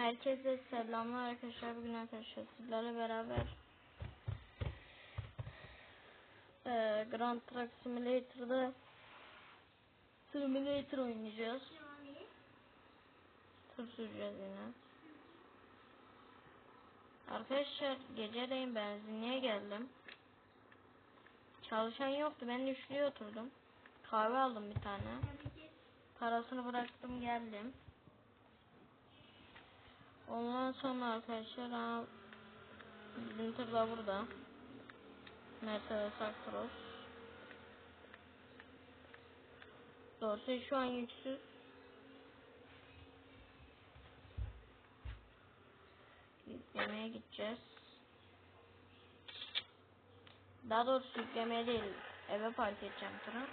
Herkese selamlar arkadaşlar. Bugün arkadaşlar sizlerle beraber eee Grand Truck Simulator'da Simulator oynayacağız. Tır süreceğiz yine. Arkadaşlar geceleyin benzinliğe geldim. Çalışan yoktu. Ben üçlüye oturdum. Kahve aldım bir tane. Parasını bıraktım geldim. Ondan sonra arkadaşlar ha, bizim da burada. Mercedes Actros. Dorse şu an yüksüz. Yüklemeye gideceğiz. Daha doğrusu yüklemeye değil. Eve park edeceğim tırı.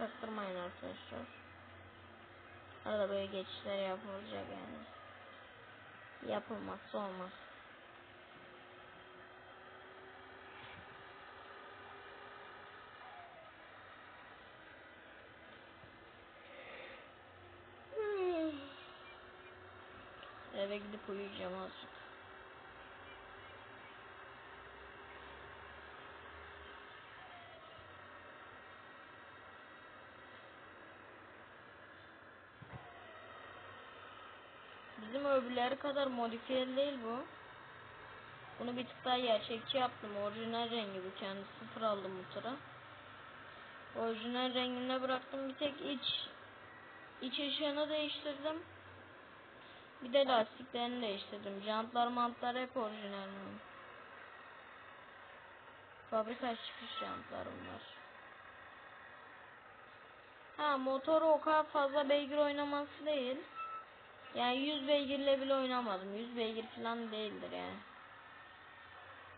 Çaktırmayın arkadaşlar. Arada böyle geçişler yapılacak yani. Yapılmazsa olmaz. Hmm. Eve gidip uyuyacağım azıcık. Bizim öbürleri kadar modifiyeli değil bu. Bunu bir tık daha gerçekçi yaptım. Orijinal rengi bu kendi sıfır aldım bu tıra. Orijinal rengine bıraktım. Bir tek iç iç ışığını değiştirdim. Bir de lastiklerini değiştirdim. Jantlar mantlar hep orijinal. Fabrika çıkış jantlar bunlar. Ha motoru o kadar fazla beygir oynaması değil. Yani 100 beygirle bile oynamadım. 100 beygir falan değildir yani.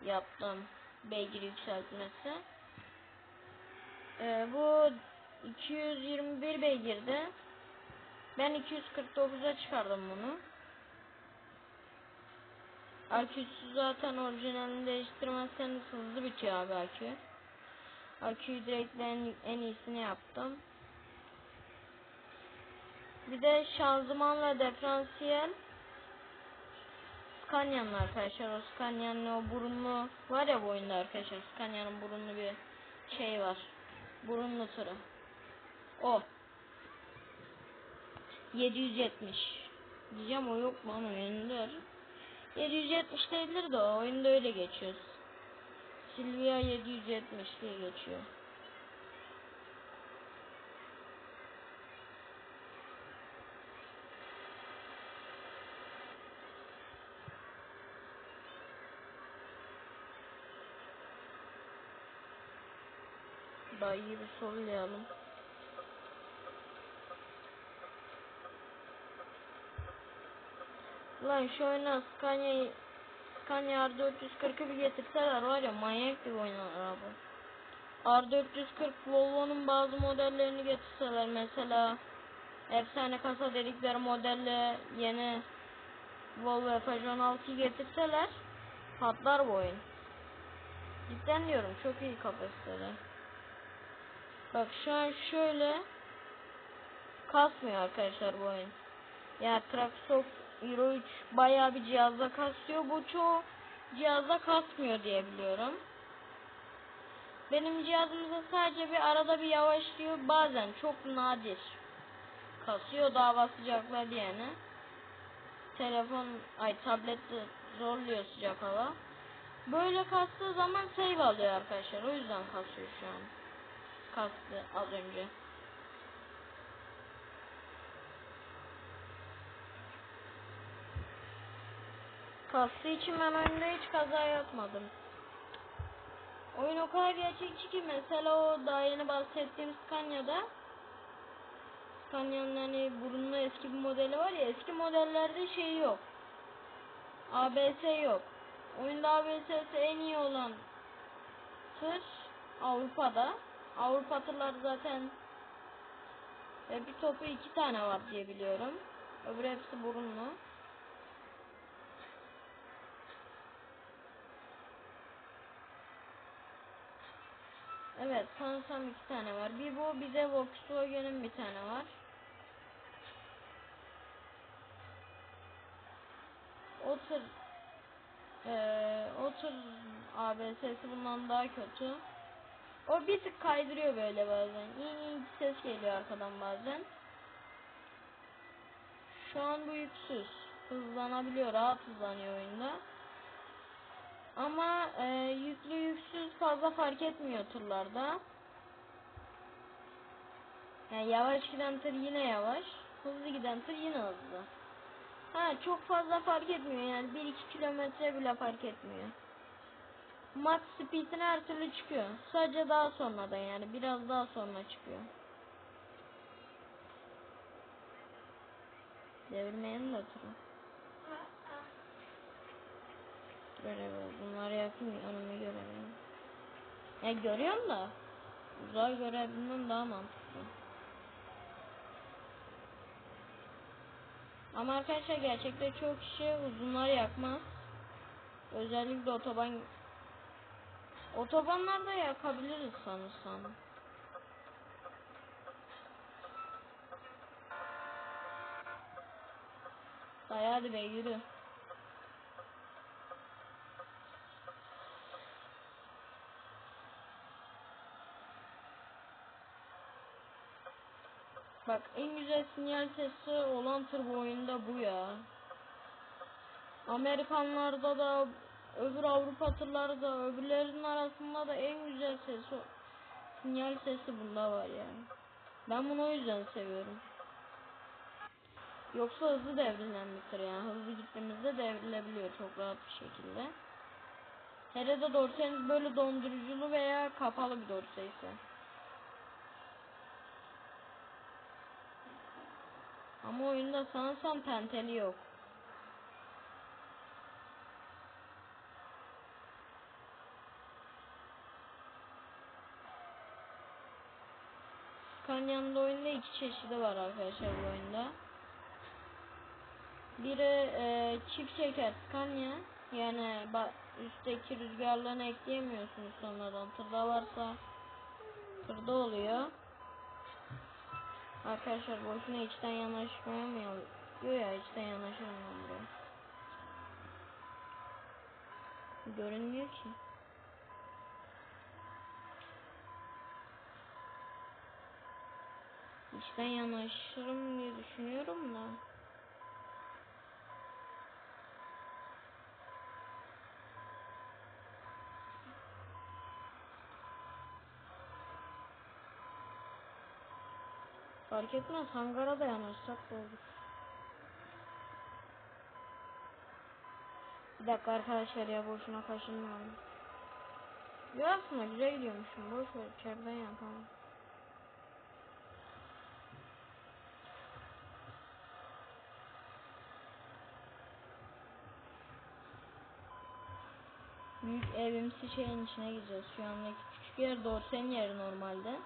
Yaptım beygir yükseltmesi. Ee, bu 221 beygirdi. Ben 249'a çıkardım bunu. Aküsü zaten orijinalini değiştirmezseniz hızlı bitiyor abi akü. Aküyü direkt en, en iyisini yaptım. Bir de şanzımanla diferansiyel Scania'nın arkadaşlar o Scania'nın o burunlu var ya bu oyunda arkadaşlar Scania'nın burunlu bir şey var. Burunlu tırı. O. 770. Diyeceğim o yok mu ama oyunda. 770 değildir de o oyunda öyle geçiyor. Silvia 770 diye geçiyor. Daha iyi bir sollayalım. Lan şu oyuna Scania Scania R440'ı bir getirseler var ya manyak gibi oynar araba. R440 Volvo'nun bazı modellerini getirseler mesela efsane kasa dedikleri modelle yeni Volvo F16'yı getirseler patlar bu oyun. Cidden diyorum çok iyi kapasiteli. Bak şu an şöyle kasmıyor arkadaşlar bu oyun. Ya Traxxas Euro 3 bayağı bir cihazda kasıyor. Bu çoğu cihazda kasmıyor diye biliyorum. Benim cihazımda sadece bir arada bir yavaşlıyor. Bazen çok nadir kasıyor dava sıcaklar diyene. Telefon ay tablette zorluyor sıcak hava. Böyle kastığı zaman save alıyor arkadaşlar. O yüzden kasıyor şu an. Kastı az önce. Kastığı için ben oyunda hiç kaza yapmadım. Oyun o kadar gerçekçi ki mesela o daha yeni bahsettiğim Scania'da Scania'nın hani burunlu eski bir modeli var ya eski modellerde şey yok. ABS yok. Oyunda ABS'si en iyi olan tır Avrupa'da. Avrupa tırları zaten e, bir topu iki tane var diye biliyorum. Öbür hepsi burunlu. Evet sanırsam iki tane var. Bir bu bir de Volkswagen'in bir tane var. O tır tır ABS'si bundan daha kötü. O bir tık kaydırıyor böyle bazen. İyi iyi ses geliyor arkadan bazen. Şu an bu yüksüz. Hızlanabiliyor, rahat hızlanıyor oyunda. Ama e, yüklü yüksüz fazla fark etmiyor turlarda. Yani yavaş giden tır yine yavaş. Hızlı giden tır yine hızlı. Ha çok fazla fark etmiyor yani 1-2 kilometre bile fark etmiyor. Max speed'in her türlü çıkıyor. Sadece daha sonra da yani biraz daha sonra çıkıyor. Devirmeyenin de turu. Görevi bunları yapayım önümü görebilirim. Ya görüyorum da uzay görevinden daha mantıklı. Ama arkadaşlar gerçekte çok kişi uzunlar yakmaz. Özellikle otoban otobanlarda yakabiliriz sanırsam. Dayı hadi be yürü. Bak en güzel sinyal sesi olan tır oyunda bu ya. Amerikanlarda da öbür Avrupa tırları da öbürlerinin arasında da en güzel ses o. Sinyal sesi bunda var yani. Ben bunu o yüzden seviyorum. Yoksa hızlı devrilen bir tır yani. Hızlı gittiğimizde devrilebiliyor çok rahat bir şekilde. Hele de dorseniz böyle donduruculu veya kapalı bir dorse ise. Ama oyunda sanırsam tenteli yok. Da oyunda iki çeşidi var arkadaşlar bu oyunda. Biri e, çift çeker Scania. Yani üstteki rüzgarlarını ekleyemiyorsunuz sonradan. Tırda varsa tırda oluyor. Arkadaşlar boşuna içten yanaşmaya mı Yok ya içten ben buraya. Görünmüyor ki. İçten yanaşırım diye düşünüyorum da. Fark etmez hangara da yanaşsak da olur. Bir dakika arkadaşlar ya boşuna kaşınmıyorum. Ya aslında güzel gidiyormuşum. Boş ver içeriden yapalım. Büyük evimsi şeyin içine gireceğiz. Şu andaki küçük yer dorsenin yeri normalde.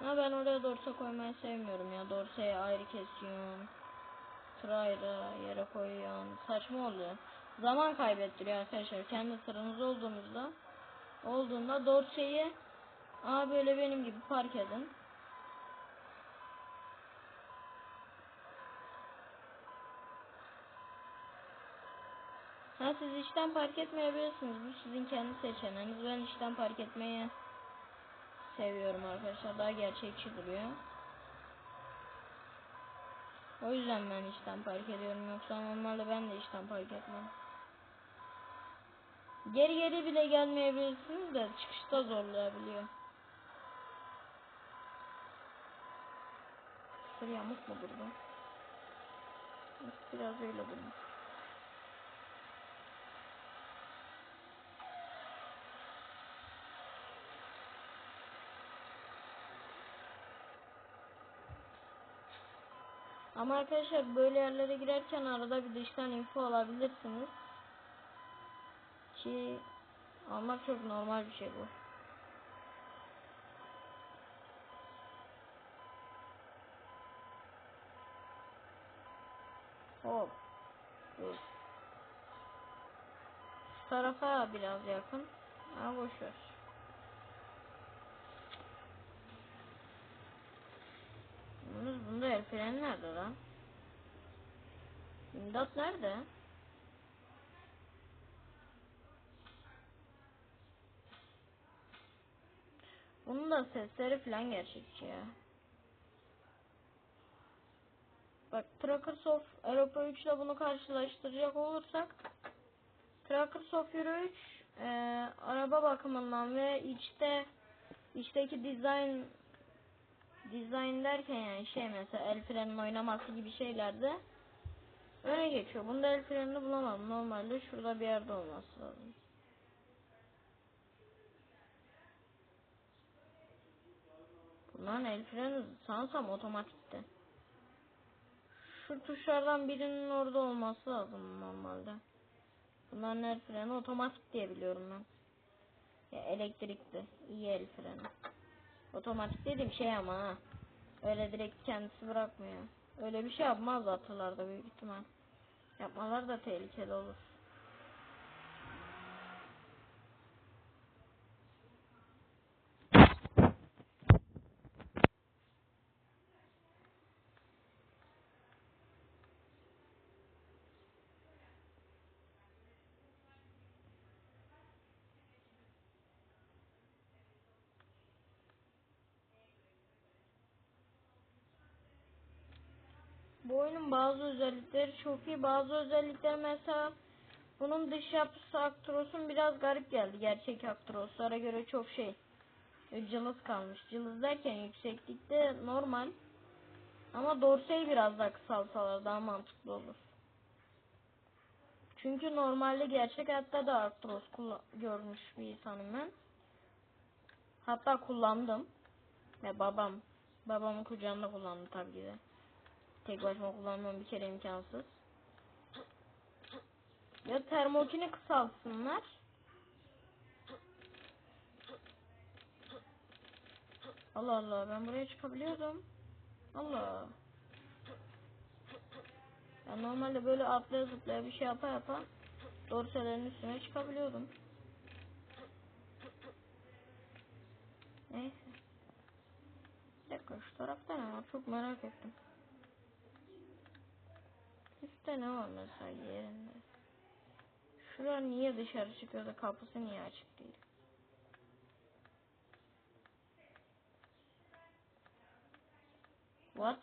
Ama ben oraya dorse koymayı sevmiyorum ya. Dorseyi ayrı kesiyorsun. Tır ayrı yere koyuyorsun. Saçma oluyor. Zaman kaybettiriyor arkadaşlar. Kendi tırınız olduğunuzda olduğunda dorseyi Aa böyle benim gibi park edin. Ha siz işten park etmeyebilirsiniz. Bu sizin kendi seçeneğiniz. Ben işten park etmeyi seviyorum arkadaşlar. Daha gerçekçi duruyor. O yüzden ben işten park ediyorum. Yoksa normalde ben de işten park etmem. Geri geri bile gelmeyebilirsiniz de çıkışta zorlayabiliyor. Sır yamuk mu burada? Biraz öyle durmuş. Ama arkadaşlar böyle yerlere girerken arada bir dıştan info alabilirsiniz. Ki almak çok normal bir şey bu. Hop. Dur. Şu tarafa biraz yakın. Ha boş ver. Yalnız bunda el freni nerede lan? İmdat nerede? Bunun da sesleri falan gerçekçi ya. Bak Trackersoft Europa 3 ile bunu karşılaştıracak olursak Trackersoft Euro 3 e, araba bakımından ve içte içteki dizayn dizayn derken yani şey mesela el frenin oynaması gibi şeylerde öne geçiyor. Bunda el frenini bulamam. Normalde şurada bir yerde olması lazım. Bunların el freni sanırsam otomatikte. Şu tuşlardan birinin orada olması lazım normalde. Bunların el freni otomatik diye biliyorum ben. Ya elektrikli. iyi el freni. Otomatik dediğim şey ama ha. Öyle direkt kendisi bırakmıyor. Öyle bir şey yapmaz atlılarda büyük ihtimal. Yapmalar da tehlikeli olur. Bu oyunun bazı özellikleri çok iyi. Bazı özellikleri mesela bunun dış yapısı Actros'un biraz garip geldi. Gerçek Actros'lara göre çok şey. e, Cılız kalmış. Cılız derken yükseklikte normal. Ama dorseyi biraz daha kısalsalar daha mantıklı olur. Çünkü normalde gerçek hayatta da kullan- görmüş bir insanım ben. Hatta kullandım. Ve babam, babamın kucağında kullandı tabii ki de. Tek başıma kullanmam bir kere imkansız. Ya termokini kısaltsınlar. Allah Allah ben buraya çıkabiliyordum. Allah. Ben normalde böyle atlaya zıplaya bir şey yapa yapa dorselerin üstüne çıkabiliyordum. Neyse. Bir dakika şu tarafta ne var çok merak ettim. Üstte ne var mesela yerinde? Şura niye dışarı çıkıyor da kapısı niye açık değil? What?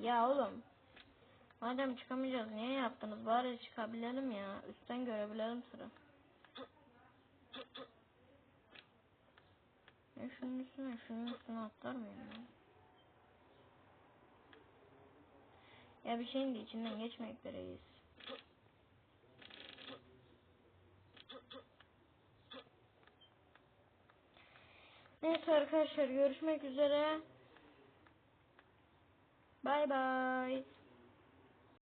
Ya oğlum. Madem çıkamayacağız niye yaptınız? Bari çıkabilelim ya. Üstten görebilelim sıra. Ya şunun üstüne şunun üstüne atlar mıyım ben? Ya bir şeyin de içinden geçmek üzereyiz. Neyse arkadaşlar görüşmek üzere. Bay bay.